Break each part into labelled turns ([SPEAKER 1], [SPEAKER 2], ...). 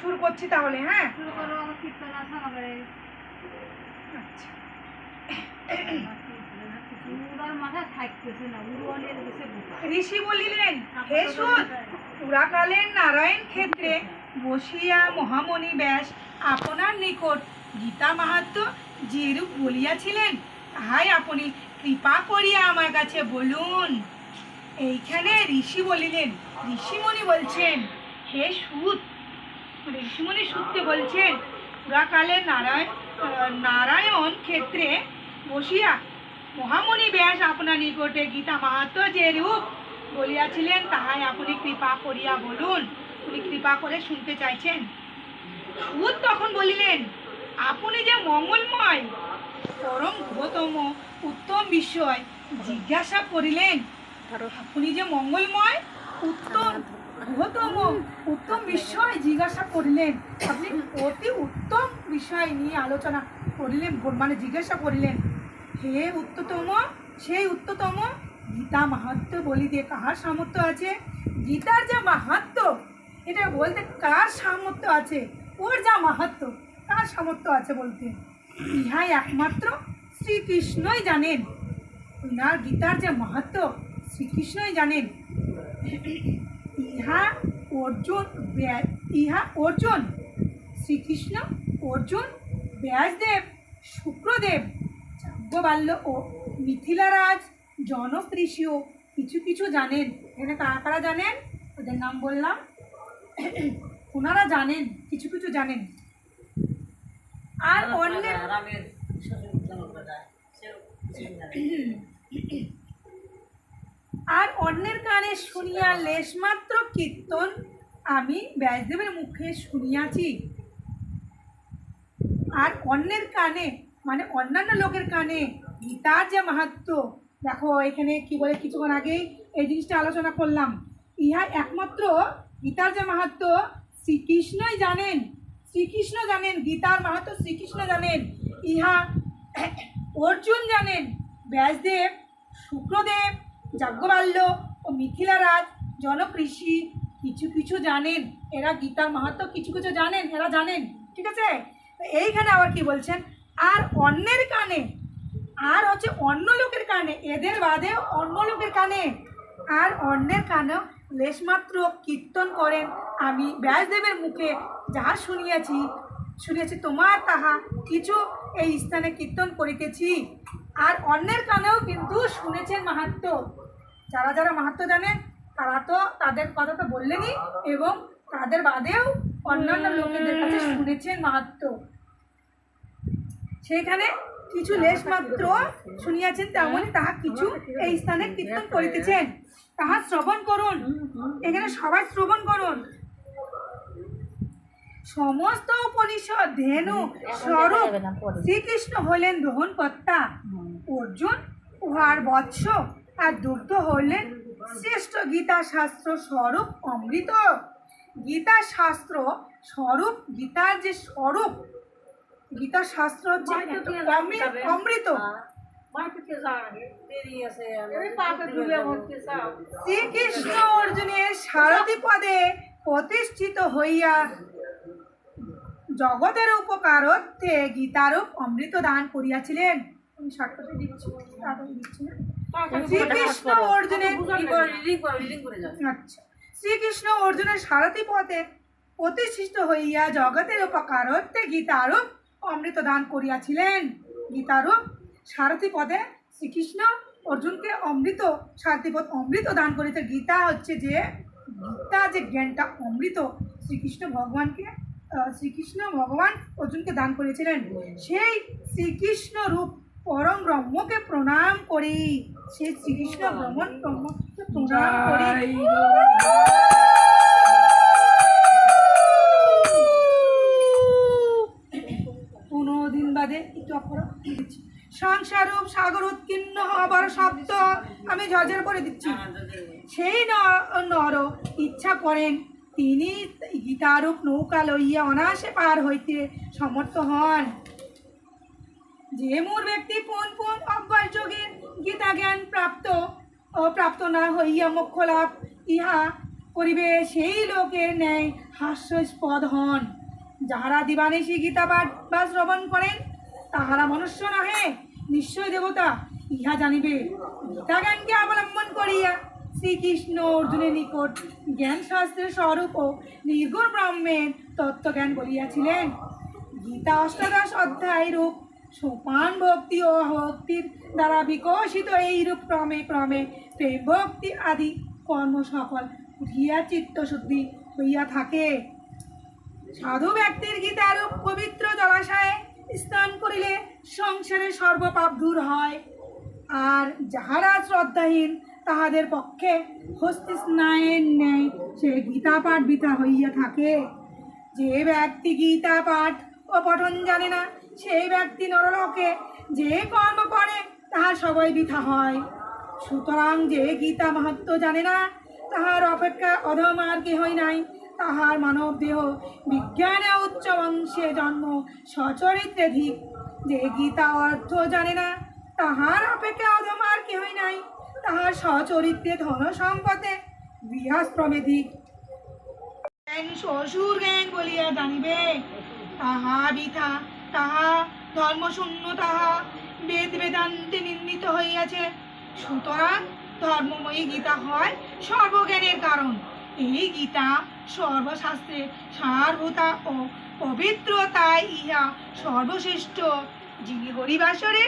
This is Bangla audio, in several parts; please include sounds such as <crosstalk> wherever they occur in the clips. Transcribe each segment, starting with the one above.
[SPEAKER 1] শুরু করছি তাহলে হ্যাঁ?
[SPEAKER 2] শুরু করো আমার কীর্তন আছে আমাদের
[SPEAKER 1] আচ্ছা। ঋষি বলিলেন হে সুত পুরাকালের নারায়ণ ক্ষেত্রে বসিয়া মহামণি ব্যাস আপনার নিকট গীতা মাহাত্ম যেরূপ বলিয়াছিলেন তাহাই আপনি কৃপা করিয়া আমার কাছে বলুন। এইখানে ঋষি বলিলেন ঋষিমণি বলছেন হে সুত ঋষিমণি সুতকে বলছেন পুরাকালে নারায়ণ নারায়ণ ক্ষেত্রে বসিয়া মহামণি ব্যাস আপনার নিকটে গীতা মাহাত্ম যে রূপ বলিয়াছিলেন, তাহাই আপনি কৃপা করিয়া বলুন। উনি কৃপা করে শুনতে চাইছেন। সুদ তখন বলিলেন, আপনি যে মঙ্গলময়, পরম গৌতম উত্তম বিষয় জিজ্ঞাসা করিলেন, আপনি যে মঙ্গলময়, উত্তম গৌতম উত্তম বিষয় জিজ্ঞাসা করিলেন। আপনি অতি উত্তম বিষয় নিয়ে আলোচনা করিলেন মানে জিজ্ঞাসা করিলেন। হে উত্ততম, সেই উত্ততম, গীতা মাহাত্ম বলিতে কাহার সামর্থ্য আছে? গীতার যা মাহাত্ম এটা বলতে কার সামর্থ্য আছে? ওর যা মাহাত্ম কার সামর্থ্য আছে বলতে? ইহাই একমাত্র শ্রীকৃষ্ণই জানেন। ওনার গীতার যে মাহাত্ম শ্রীকৃষ্ণই জানেন। ইহা অর্জুন ইহা অর্জুন। শ্রীকৃষ্ণ অর্জুন ব্যাসদেব শুক্রদেব যাজ্ঞবাল্য ও মিথিলারাজ জনকৃষিও কিছু কিছু জানেন। এখানে কারা কারা জানেন? ওদের নাম বললাম। ওনারা জানেন কিছু কিছু জানেন। আর অন্যের <coughs> আর অন্যের কানে শুনিয়া লেশমাত্র কীর্তন আমি ব্যাসদেবের মুখে শুনিয়াছি। আর অন্যের কানে মানে অন্যান্য লোকের কানে গীতার যে মাহাত্ম, দেখো এখানে কি বলে কিছুক্ষণ আগেই এই জিনিসটা আলোচনা করলাম, ইহা একমাত্র গীতার যে মাহাত্ম, শ্রীকৃষ্ণই জানেন, শ্রীকৃষ্ণ জানেন, গীতার মাহাত্ম শ্রীকৃষ্ণ জানেন, ইহা অর্জুন জানেন, ব্যাসদেব, শুক্রদেব যাজ্ঞবাল্য ও মিথিলারাজ জনকৃষি কিছু কিছু জানেন। এরা গীতার মাহাত্ম কিছু কিছু জানেন, এরা জানেন, ঠিক আছে? এইখানে আবার কি বলছেন? আর অন্যের কানে, আর হচ্ছে অন্য লোকের কানে, এদের বাদে অন্য লোকের কানে। আর অন্যের কানেও লেশমাত্র কীর্তন করেন। আমি ব্যাসদেবের মুখে যাহা শুনিয়াছি শুনিয়াছি তোমার তাহা কিছু এই স্থানে কীর্তন করিতেছি। আর অন্যের কানেও কিন্তু শুনেছেন মাহাত্ম। যারা যারা মাহাত্ম জানেন তারা তো তাদের কথা তো বললেনই এবং তাদের বাদেও অন্যান্য লোকেদের কাছে শুনেছেন মাহাত্ম। সেইখানে কিছু লেশ মাত্র শুনিয়াছেন তেমনই তাহা কিছু এই স্থানে কীর্তন করিতেছেন। তাহা শ্রবণ করুন। এখানে সবাই শ্রবণ করুন। সমস্ত উপনিষদ, ধেনু, স্বরূপ শ্রীকৃষ্ণ হলেন গ্রহণকর্তা অর্জুন, উহার বৎস আর দুগ্ধ হলেন শ্রেষ্ঠ গীতা শাস্ত্র স্বরূপ অমৃত। গীতা শাস্ত্র স্বরূপ গীতার যে স্বরূপ গীতা শাস্ত্র হচ্ছে অমৃত শ্রীকৃষ্ণ অর্জুনের সারথি পদে প্রতিষ্ঠিত হইয়া জগতের উপকারত্বে গীতারূপ অমৃত দান করিয়াছিলেন। আমি শর্টকাটে দিচ্ছি তাড়াতাড়ি দিচ্ছি না? শ্রীকৃষ্ণ অর্জুনের আচ্ছা। শ্রীকৃষ্ণ অর্জুনের সারথি পথে প্রতিষ্ঠিত হইয়া জগতের উপকারত্বে গীতারূপ অমৃত দান করিয়াছিলেন। গীতারূপ সারথি পদে শ্রীকৃষ্ণ অর্জুনকে অমৃত সারথি পথ অমৃত দান করেছে গীতা হচ্ছে যে, গীতা যে জ্ঞানটা অমৃত, শ্রীকৃষ্ণ ভগবানকে শ্রীকৃষ্ণ ভগবান অর্জুনকে দান করেছিলেন। সেই শ্রীকৃষ্ণ রূপ পরম ব্রহ্মকে প্রণাম করি। সেই শ্রীকৃষ্ণ ভ্রমণ ব্রহ্মকে প্রণাম করি। পনেরো দিন বাদে একটু অপরাধ সংসারূপ সাগর উৎকীর্ণ হবার শব্দ আমি ঝরঝর করে দিচ্ছি সেই ন- নর ইচ্ছা করেন তিনি গীতারূপ নৌকা লইয়া অনায়াসে পার হইতে সমর্থ হন যে মূর ব্যক্তি পুন পুন অজ্ঞান যোগের গীতা জ্ঞান প্রাপ্ত প্রাপ্ত না হইয়া মোক্ষ লাভ, ইহা করিবে সেই লোকের ন্যায় হাস্যস্পদ হন। যাহারা দিবানিশি গীতা বা শ্রবণ করেন, তাহারা মনুষ্য নহে, নিশ্চয় দেবতা, ইহা জানিবে। গীতা জ্ঞানকে অবলম্বন করিয়া শ্রীকৃষ্ণ অর্জুনের নিকট জ্ঞান শাস্ত্রের স্বরূপ ও নির্গুণ ব্রহ্মের তত্ত্বজ্ঞান বলিয়াছিলেন। গীতা অষ্টাদশ অধ্যায় রূপ সোপান ভক্তি ও ভক্তির দ্বারা বিকশিত এইরূপ ক্রমে ক্রমে প্রেম ভক্তি আদি কর্ম সফল উঠিয়া চিত্তশুদ্ধি হইয়া থাকে। সাধু ব্যক্তির গীতারূপ পবিত্র জলাশয়ে স্নান করিলে সংসারের সর্বপাপ দূর হয়। আর যাহারা শ্রদ্ধাহীন, তাহাদের পক্ষে হস্তি স্নায়ের ন্যায় সে গীতা পাঠ বৃথা হইয়া থাকে। যে ব্যক্তি গীতা পাঠ ও পঠন জানে না সেই ব্যক্তি নরলোকে যে কর্ম করে, তাহা সবাই বৃথা হয়। সুতরাং যে গীতা মাহাত্ম জানে না, তাহার অপেক্ষা অধম আর কেহই নাই। তাহার মানব দেহ বিজ্ঞানে উচ্চ বংশে জন্ম, সচরিত্রে ধিক। যে গীতা অর্থ জানে না, তাহার অপেক্ষা অধম আর কেহই নাই। তাহার সচরিত্রে ধন সম্পদে গৃহশ্রমে ধিক। শ্বশুর জ্ঞান বলিয়া জানিবে, তাহা বৃথা। তাহা ধর্মশূন্য তাহা বেদ বেদান্তে নির্মিত হইয়াছে। সুতরাং ধর্মময়ী গীতা হয় সর্বজ্ঞানের কারণ। এই গীতা সর্বশাস্ত্রে সারভূতা ও পবিত্রতায় ইহা সর্বশ্রেষ্ঠ। যিনি হরিবাসরে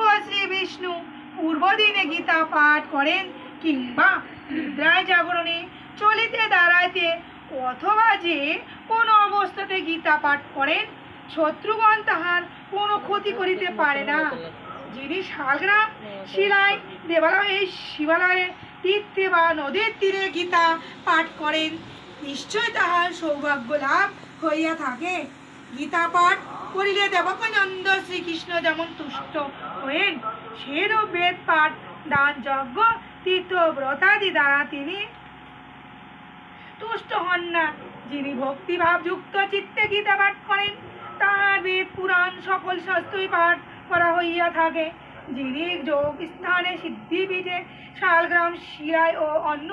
[SPEAKER 1] ও শ্রী বিষ্ণু পূর্বদিনে গীতা পাঠ করেন কিংবা নিদ্রায় জাগরণে চলিতে দাঁড়াইতে অথবা যে কোনো অবস্থাতে গীতা পাঠ করেন শত্রুগণ তাহার কোনো ক্ষতি করিতে পারে না। যিনি শালগ্রাম শিলায় দেবালয়ে, শিবালয়ে, তীর্থে বা নদীর তীরে গীতা পাঠ করেন, নিশ্চয় তাহার সৌভাগ্য লাভ হইয়া থাকে। গীতা পাঠ করিলে দেবকানন্দ শ্রীকৃষ্ণ যেমন তুষ্ট হয়েন সেরূপ বেদ পাঠ, দান যজ্ঞ, তীর্থ ব্রতাদি দ্বারা তিনি তুষ্ট হন না। যিনি ভক্তিভাবযুক্ত চিত্তে গীতা পাঠ করেন তাহার বেদ পুরাণ সকল শাস্ত্রই পাঠ করা হইয়া থাকে। যিনি যোগ স্থানে সিদ্ধিপীঠে শালগ্রাম শিলায় ও অন্য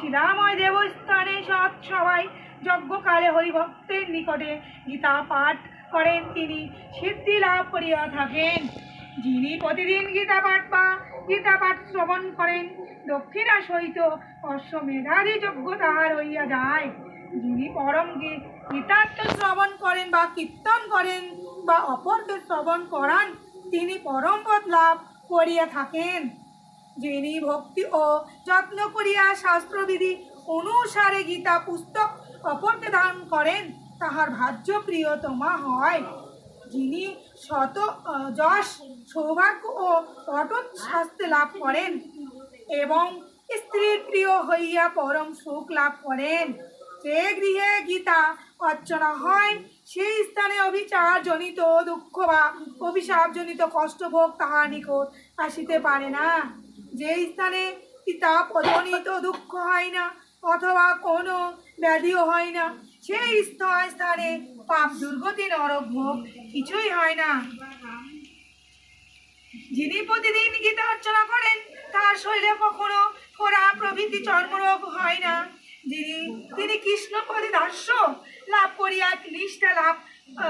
[SPEAKER 1] শিলাময় দেবস্থানে সৎ সবাই যজ্ঞকালে হরিভক্তের নিকটে গীতা পাঠ করেন তিনি। সিদ্ধি লাভ করিয়া থাকেন। যিনি প্রতিদিন গীতা পাঠ বা গীতা পাঠ শ্রবণ করেন, দক্ষিণা সহিত অশ্বমেধাদি যোগ্য তাহার হইয়া যায়। যিনি পরম গীতার্থ শ্রবণ করেন বা কীর্তন করেন বা অপরকে শ্রবণ করান, তিনি পরম পদ লাভ করিয়া থাকেন। যিনি ভক্তি ও যত্ন করিয়া শাস্ত্রবিধি অনুসারে গীতা পুস্তক অপরকে দান করেন, তাহার ভাজ্য প্রিয়তমা হয়। যিনি শত যশ, সৌভাগ্য ও অটুট শাস্তি লাভ করেন এবং স্ত্রীর প্রিয় হইয়া পরম সুখ লাভ করেন। যে গৃহে গীতা অর্চনা হয়, সেই স্থানে অভিচার জনিত দুঃখ বা অভিশাপ জনিত কষ্ট ভোগ তাহার নিকট আসিতে পারে না। যে স্থানে পিতা পদনিত দুঃখ হয় না, অথবা কোনো ব্যাধিও হয় না, সেই স্থ- স্থানে পাপ দুর্গতি নরক ভোগ কিছুই হয় না। যিনি প্রতিদিন গীতা অর্চনা করেন তার শরীরে কখনো খোরা প্রভৃতি চর্মরোগ হয় না। যিনি তিনি কৃষ্ণ পদে লাভ করিয়া নিষ্ঠা লাভ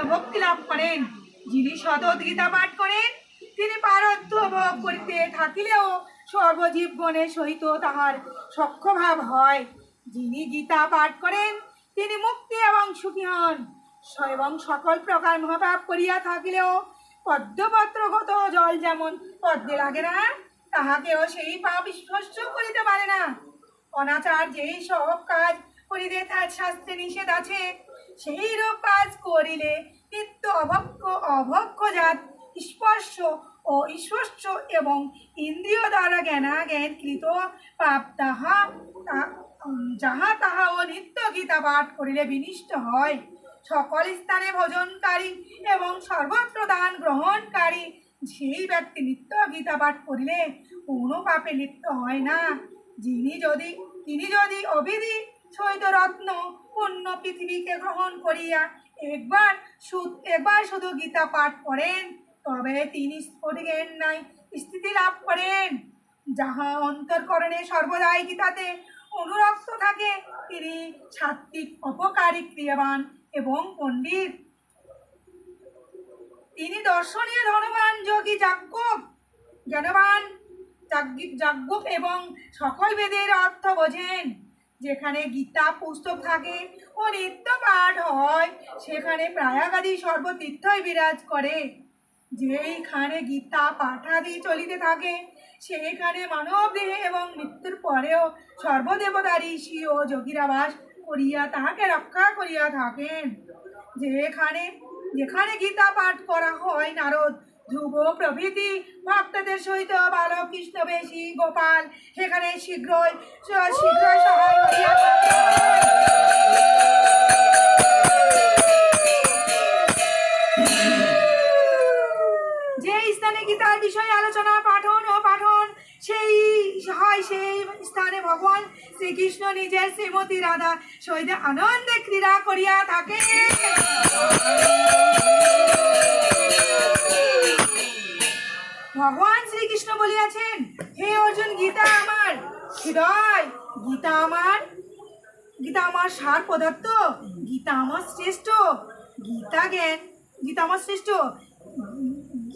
[SPEAKER 1] ভক্তি লাভ করেন। যিনি সতত গীতা পাঠ করেন, তিনি পারত্ব ভোগ করিতে থাকিলেও সর্বজীবগণের সহিত তাহার সক্ষভাব হয়। যিনি গীতা পাঠ করেন, তিনি মুক্তি এবং সুখী হন। এবং সকল প্রকার মহাপাপ করিয়া থাকিলেও পদ্মপত্রগত জল যেমন পদ্মে লাগে না, তাহাকেও সেই পাপ স্পর্শ করিতে পারে না। অনাচার যেই সব কাজ করিলে তার শাস্ত্রে নিষেধ আছে সেই রূপ কাজ করিলে নিত্য অভক্ষ অভক্ষ জাত, স্পর্শ ও স্পর্শ এবং ইন্দ্রিয় দ্বারা জ্ঞানা জ্ঞানকৃত পাপ তাহা যাহা তাহা ও নিত্য গীতা পাঠ করিলে বিনিষ্ট হয়। সকল স্থানে ভোজনকারী এবং সর্বত্র দান গ্রহণকারী সেই ব্যক্তি নিত্য গীতা পাঠ করিলে কোনো পাপে লিপ্ত হয় না। যিনি যদি, তিনি যদি অবিধি সহিত রত্ন পূর্ণ পৃথিবীকে গ্রহণ করিয়া একবার একবার শুধু গীতা পাঠ করেন, তবে তিনি স্ফটিকের নাই স্থিতি লাভ করেন। যাহা অন্তরকরণে সর্বদাই গীতাতে অনুরক্ত থাকে, তিনি সাত্বিক অপকারী, ক্রিয়াবান এবং পণ্ডিত। তিনি দর্শনীয় ধনবান যোগী যাজ্ঞক জ্ঞানবান যাজ্ঞিক এবং সকল বেদের অর্থ বোঝেন। যেখানে গীতা পুস্তক থাকে ও নিত্য পাঠ হয়, সেখানে প্রায়াগাদি সর্বতীর্থই বিরাজ করে। যেইখানে গীতা পাঠাদি চলিতে থাকে, সেখানে মানব দেহে এবং মৃত্যুর পরেও সর্বদেবতা ঋষি ও যোগীরা বাস করিয়া তাহাকে রক্ষা করিয়া থাকেন। যেখানে যেখানে গীতা পাঠ করা হয়, নারদ ধ্রুব প্রভৃতি, ভক্তদের সহিত বালক কৃষ্ণ বেশি গোপাল। সেখানে শীঘ্রই শীঘ্রই সহায় স্থানে গীতার বিষয়ে আলোচনা, পাঠন ও পাঠন, সেই হয় সেই স্থানে ভগবান শ্রীকৃষ্ণ নিজের শ্রীমতী রাধা সহিত আনন্দে ক্রীড়া করিয়া থাকে। ভগবান শ্রীকৃষ্ণ বলিয়াছেন, হে অর্জুন, গীতা আমার, হৃদয়, গীতা আমার গীতা আমার সার পদার্থ, গীতা আমার শ্রেষ্ঠ, গীতা জ্ঞান, গীতা আমার শ্রেষ্ঠ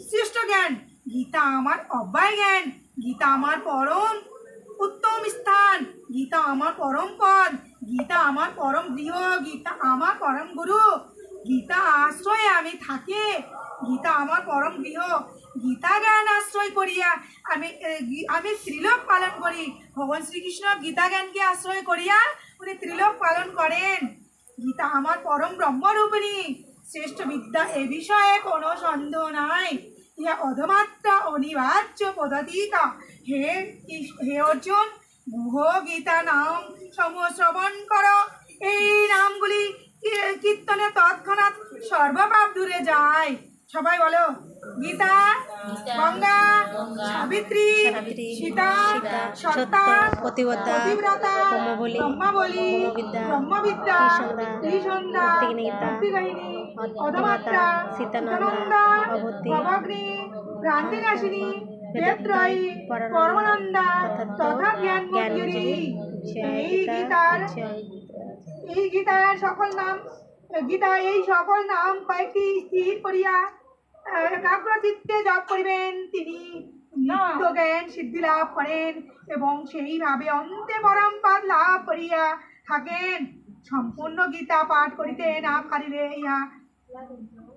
[SPEAKER 1] শ্রেষ্ঠ জ্ঞান, গীতা আমার অব্যয় জ্ঞান, গীতা আমার পরম উত্তম স্থান, গীতা আমার পরম পদ, গীতা আমার পরম গৃহ, গীতা আমার পরম গুরু গীতা আশ্রয়ে আমি থাকি। গীতা আমার পরম গৃহ। গীতা জ্ঞান আশ্রয় করিয়া আমি আমি ত্রিলোক পালন করি। ভগবান শ্রীকৃষ্ণ গীতা জ্ঞানকে আশ্রয় করিয়া উনি ত্রিলোক পালন করেন। গীতা আমার পরম ব্রহ্মরূপিণী। শ্রেষ্ঠ বিদ্যা এ বিষয়ে কোনো সন্দেহ নাই। ইহা অধমাত্রা অনিবার্য পদাতিকা হে হে অর্জুন, গুহ গীতা নাম সমূহ শ্রবণ কর। এই নামগুলি কীর্তনে তৎক্ষণাৎ সর্বপাপ দূরে যায়? সবাই বলো গীতা গঙ্গা সাবিত্রী সীতা
[SPEAKER 3] সীতা,
[SPEAKER 1] সত্তা
[SPEAKER 3] পতিব্রতা, ব্রহ্মবলী,
[SPEAKER 1] ব্রহ্মবলী
[SPEAKER 3] ব্রহ্মবিদ্যা, ত্রিসন্ধ্যা,
[SPEAKER 1] ভক্তিকাহিনী
[SPEAKER 3] অদ্ভুতা, সীতানন্দা,
[SPEAKER 1] ভবগ্নি ভ্রান্তিনাশিনী
[SPEAKER 3] বেদত্রয়ী পরমানন্দা,
[SPEAKER 1] তথা জ্ঞান এই গীতার এই গীতার সকল নাম গীতা এই সকল নাম কয়েকটি স্থির করিয়া আহ, একাগ্র চিত্তে জপ করিবেন। তিনি নিত্য জ্ঞান সিদ্ধি লাভ করেন এবং সেইভাবে অন্তে পরম লাভ করিয়া থাকেন। সম্পূর্ণ গীতা পাঠ করিতে না পারিলে ইহা।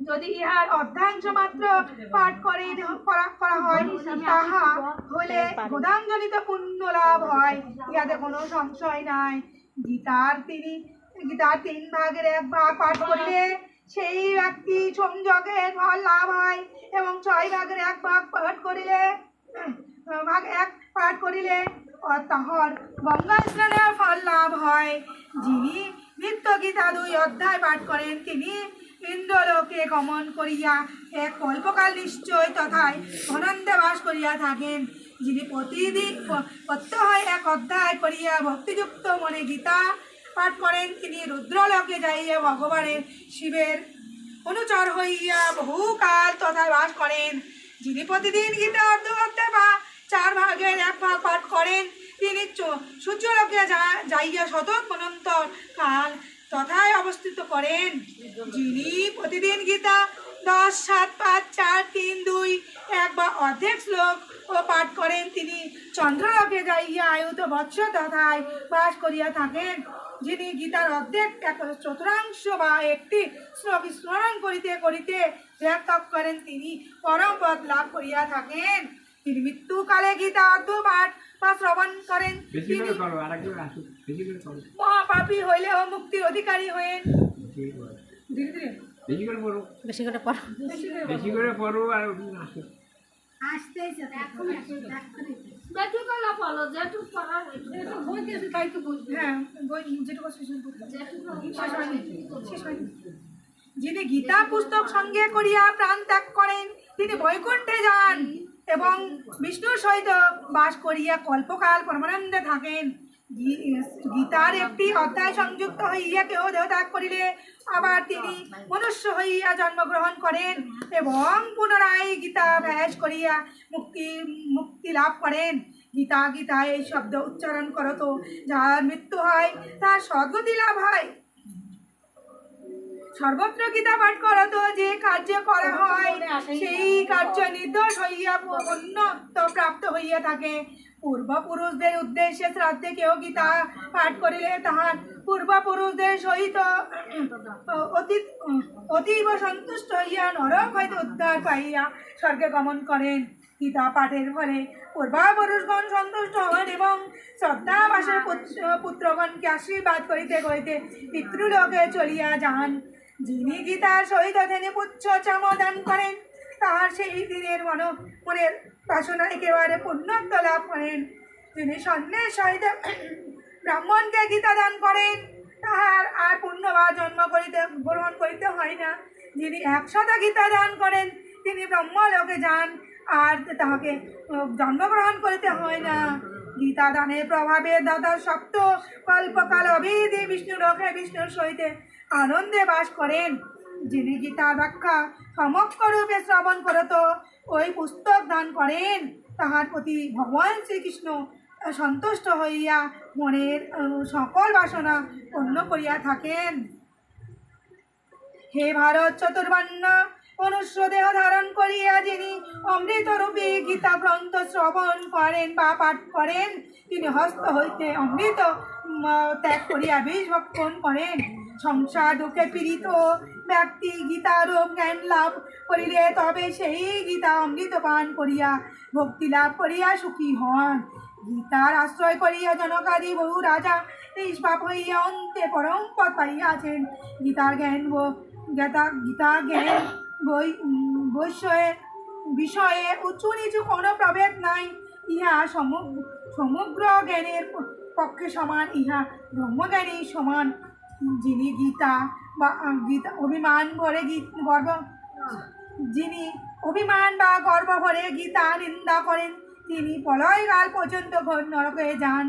[SPEAKER 1] যদি ইহার অর্ধাংশ মাত্র পাঠ করা করা হয় তাহা হলে গোদাঙ্গলিত পুণ্য লাভ হয়। ইহাতে কোনো সংশয় নাই। গীতার তিনি গীতার তিন ভাগের এক ভাগ পাঠ করিলে সেই ব্যক্তি সংযোগের ফল লাভ হয় এবং ছয় ভাগের এক ভাগ পাঠ করিলে ভাগ এক পাঠ করিলে তাহার গঙ্গা স্নানের ফল লাভ হয়। যিনি নিত্য গীতা দুই অধ্যায় পাঠ করেন, তিনি ইন্দ্রলোকে গমন করিয়া এক কল্পকাল নিশ্চয় তথায় আনন্দে বাস করিয়া থাকেন। যিনি প্রতিদিন প্রত্যহ এক অধ্যায় করিয়া ভক্তিযুক্ত মনে গীতা পাঠ করেন তিনি রুদ্রলোকে যাইয়া ভগবানের শিবের অনুচর হইয়া বহুকাল তথা বাস করেন। যিনি প্রতিদিন গীতা অর্ধ বা চার ভাগের এক ভাগ পাঠ করেন, তিনি সূর্যলোকে যাইয়া শতক অনন্তর কাল তথায় অবস্থিত করেন। যিনি প্রতিদিন গীতা দশ, সাত, পাঁচ, চার, তিন, দুই, এক বা অর্ধেক শ্লোক পাঠ করেন তিনি। চন্দ্রলোকে যাইয়া আয়ুত বৎসর তথায় বাস করিয়া থাকেন। যিনি গীতার অর্ধেক এক চতুর্থাংশ বা একটি শ্লোক স্মরণ করিতে করিতে ত্যাগ করেন তিনি। পরম পদ লাভ করিয়া থাকেন। তিনি মৃত্যুকালে গীতা অর্ধ পাঠ বা শ্রবণ করেন। তিনি মহাপাপী হইলেও মুক্তির অধিকারী হয়েন
[SPEAKER 4] বেশি করে পড়ো
[SPEAKER 3] বেশি করে পড়ো
[SPEAKER 4] আর
[SPEAKER 1] যিনি গীতা পুস্তক সঙ্গে করিয়া প্রাণ ত্যাগ করেন তিনি বৈকুণ্ঠে যান এবং বিষ্ণুর সহিত বাস করিয়া কল্পকাল পরমানন্দে থাকেন। গীতার একটি অধ্যায় সংযুক্ত হইয়া কেহ দেহ ত্যাগ করিলে আবার তিনি মনুষ্য হইয়া জন্মগ্রহণ করেন এবং পুনরায় গীতা ব্যাস করিয়া মুক্তি মুক্তি লাভ করেন। গীতা গীতা, এই শব্দ উচ্চারণ করো তো, যার মৃত্যু হয়, তার সদ্গতি লাভ হয়। সর্বত্র গীতা পাঠ করো তো, যে কার্য করা হয়, সেই কার্য নির্দোষ হইয়া উন্নত প্রাপ্ত হইয়া থাকে। পূর্বপুরুষদের উদ্দেশ্যে শ্রাদ্ধে কেউ গীতা পাঠ করিলে তাহার পূর্বপুরুষদের সহিত অতি অতীব সন্তুষ্ট হইয়া নরক হইতে উদ্ধার পাইয়া স্বর্গে গমন করেন। গীতা পাঠের ফলে পূর্বাপুরুষগণ সন্তুষ্ট হন এবং শ্রদ্ধাবাসের পুত্র- পুত্রগণকে আশীর্বাদ করিতে করিতে পিতৃলোকে চলিয়া যান। যিনি গীতার সহিত তিনি পুচ্ছ চামদান করেন তাহার সেই দিনের মন মনের বাসনা একেবারে পূর্ণত্ব লাভ করেন। যিনি সন্ন্যাস সহিত ব্রাহ্মণকে গীতা দান করেন, তাহার আর বা জন্ম করিতে, গ্রহণ করিতে হয় না। যিনি একশত গীতা দান করেন, তিনি ব্রহ্মলোকে যান, আর তাহাকে জন্মগ্রহণ করিতে হয় না। গীতা দানের প্রভাবে দাদা সপ্ত কল্পকাল অবিধি বিষ্ণু লোকে বিষ্ণুর সহিতে আনন্দে বাস করেন। যিনি গীতার ব্যাখ্যা সমগ্র রূপে শ্রবণ করত। ওই পুস্তক দান করেন। তাহার প্রতি ভগবান শ্রীকৃষ্ণ সন্তুষ্ট হইয়া মনের সকল বাসনা পূর্ণ করিয়া থাকেন। হে ভারত চতুর্বর্ণ, মনুষ্য দেহ ধারণ করিয়া যিনি অমৃতরূপী গীতা গ্রন্থ শ্রবণ করেন বা পাঠ করেন, তিনি হস্ত হইতে অমৃত ত্যাগ করিয়া বিষ ভক্ষণ করেন। সংসার দুঃখে পীড়িত ব্যক্তি গীতারূপ জ্ঞান লাভ করিলে তবে সেই গীতা অমৃত পান করিয়া ভক্তি লাভ করিয়া সুখী হন। গীতার আশ্রয় করিয়া জনকাদি বহু রাজা নিষ্পাপ হইয়া অন্তে পরম পদ পাইয়াছেন। গীতার জ্ঞান গীতা গীতা জ্ঞান বই উম, বৈষয়ের বিষয়ে উঁচু নিচু কোনো প্রভেদ নাই। ইহা সমগ্র জ্ঞানের পক্ষে সমান ইহা ব্রহ্মজ্ঞানী সমান। যিনি গীতা বা গীতা, অভিমান ভরে গীত, গর্ব, যিনি অভিমান বা গর্ব ভরে গীতা নিন্দা করেন, তিনি প্রলয়কাল পর্যন্ত ঘোর নরকে যান।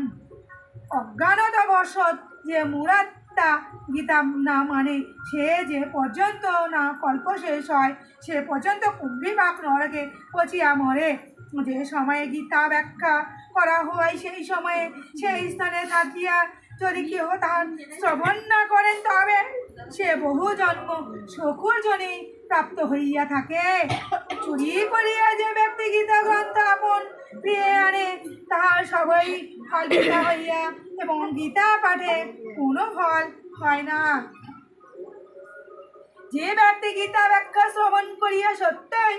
[SPEAKER 1] অজ্ঞানতা বশত যে মুরাত্তা গীতা না মানে সে যে পর্যন্ত না কল্প শেষ হয়, সে পর্যন্ত কুম্ভীবাক নরকে পচিয়া মরে। যে সময়ে গীতা ব্যাখ্যা করা হয়, সেই সময়ে সেই স্থানে থাকিয়া যদি কেহ তাহার শ্রবণ না করেন তবে সে বহু জন্ম শকুর জনে প্রাপ্ত হইয়া থাকে। চুরি করিয়া যে ব্যক্তি গীতা গ্রন্থ আপন প্রিয়ে আনে, তাহার সবাই ফল পিতা হইয়া এবং গীতা পাঠে কোনো ফল হয় না। যে ব্যক্তি গীতা ব্যাখ্যা শ্রবণ করিয়া সত্যই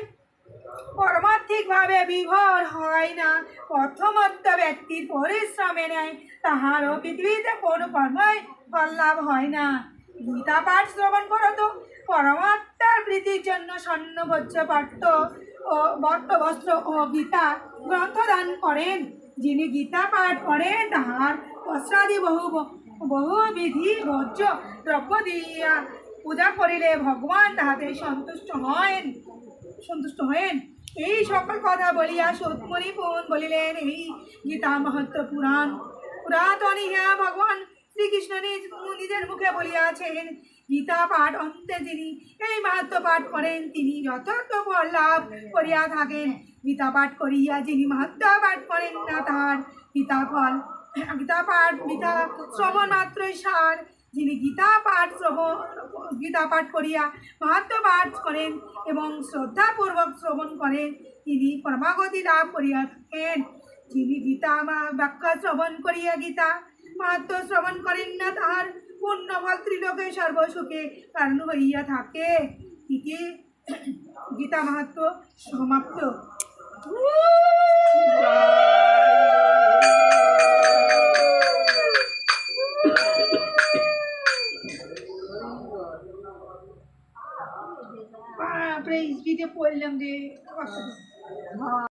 [SPEAKER 1] পরমার্থিকভাবে বিভর হয় না। প্রথমত্ব ব্যক্তির পরিশ্রমে নেয় তাহারও পৃথিবীতে কোনো কর্মই ফল লাভ হয় না। গীতা পাঠ শ্রবণ করো তো। পরমাত্মার প্রীতির জন্য স্বর্ণ বজ্র পাঠ্য ও বস্ত্র ও গীতা গ্রন্থ দান করেন। যিনি গীতা পাঠ করেন, তাহার বস্ত্রাদি বহু বহু বিধি ভোজ্য দ্রব্য দিয়া পূজা করিলে ভগবান তাহাতে সন্তুষ্ট হন। সন্তুষ্ট হয়েন? এই সকল কথা বলিয়া সৎমণি পুন বলিলেন, এই গীতা মাহাত্ম পুরাণ। পুরাতন ইহা ভগবান, শ্রীকৃষ্ণ নিজ নিজের মুখে বলিয়াছেন, গীতা পাঠ অন্তে যিনি এই মাহাত্ম পাঠ করেন, তিনি যথার্থ ফল লাভ করিয়া থাকেন। গীতা পাঠ করিয়া যিনি মাহাত্ম পাঠ করেন না তাহার গীতা ফল গীতা পাঠ, গীতা শ্রবণ মাত্রই সার। যিনি গীতা পাঠ শ্রবণ গীতা পাঠ করিয়া মাহাত্ম পাঠ করেন এবং শ্রদ্ধাপূর্বক শ্রবণ করেন, তিনি পরমাগতি লাভ করিয়া থাকেন। যিনি গীতা বা ব্যাখ্যা শ্রবণ করিয়া গীতা মাহাত্ম শ্রবণ করেন না তাহার, পুণ্যফল ত্রিলোকে সর্বসুখে কারণ হইয়া থাকে। ইতি গীতা মাহাত্ম সমাপ্ত। বাপরে স্পিডে পড়লাম রে কষ্ট